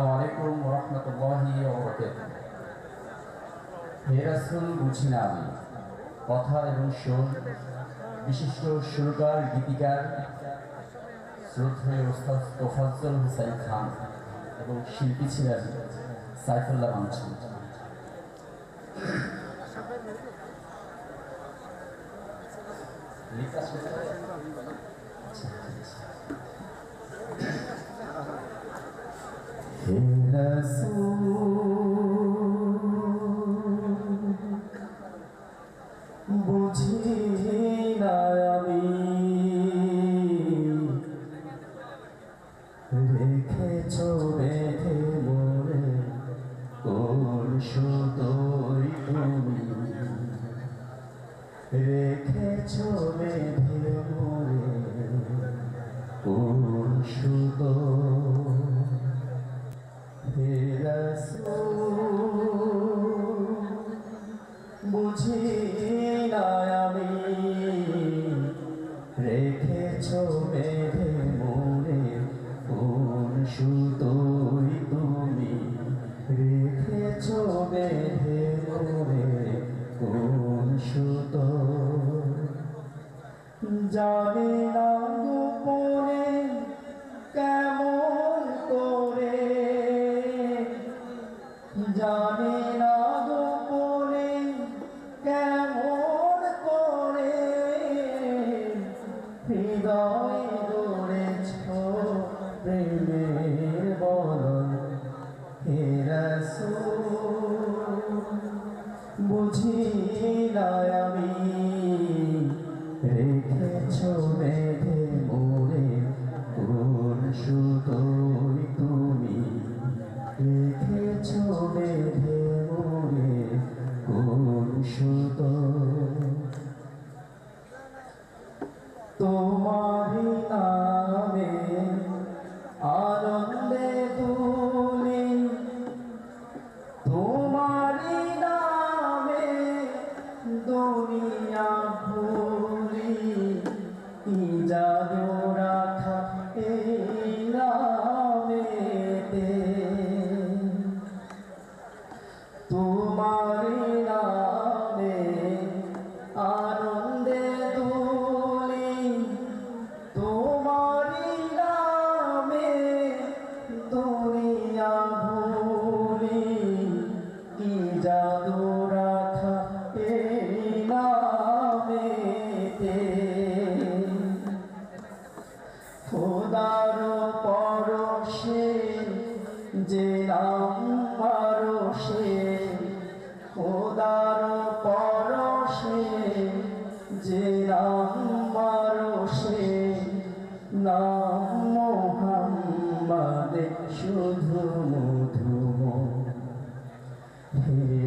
আলাইকুম রহমতুল্লাহি হেরাসুল বুঝি না আমি। কথা এবং সুর বিশিষ্ট সুরকার গীতিকার, শ্রদ্ধেয় ওস্তাদ তোফাজ্জল হুসাইন খান এবং শিল্পী ছিলেন সাইফুল্লাহ মানসুন লিখা Bom dia. হৃদয় গড়েছ প্রেমের বল হেরাসু বুঝি না রেখেছো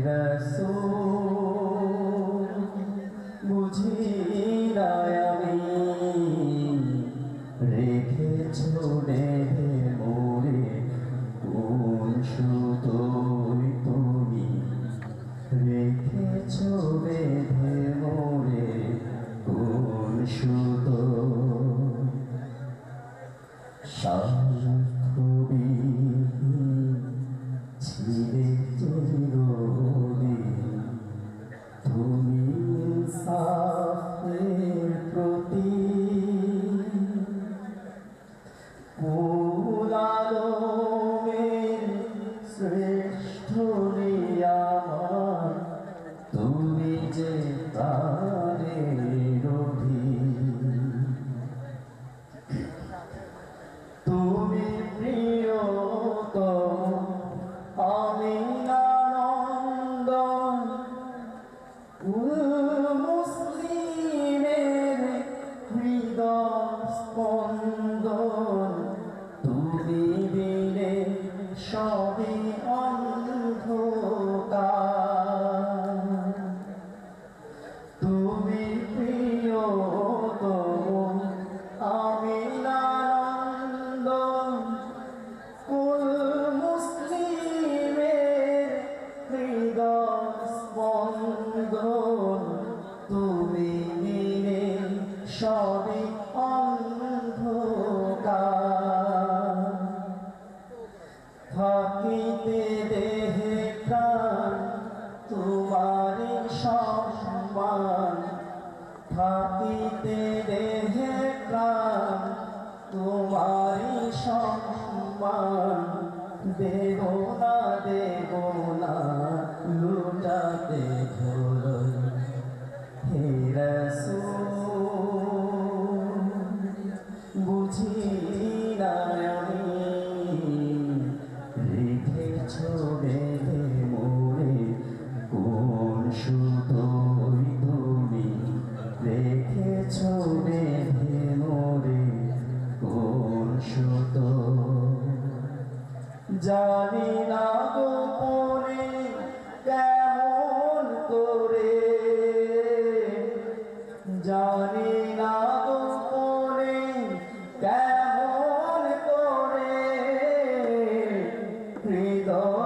রসুল বুঝি আমি রেখে ছোড়ে মোরে কোন সুতো Uhum. সম্মান দেব না দেব না লুটাতে ধরো হে রসূল, বুঝি না আমি রেখেছ বেঁধে মোরে কোন সুতোই 너.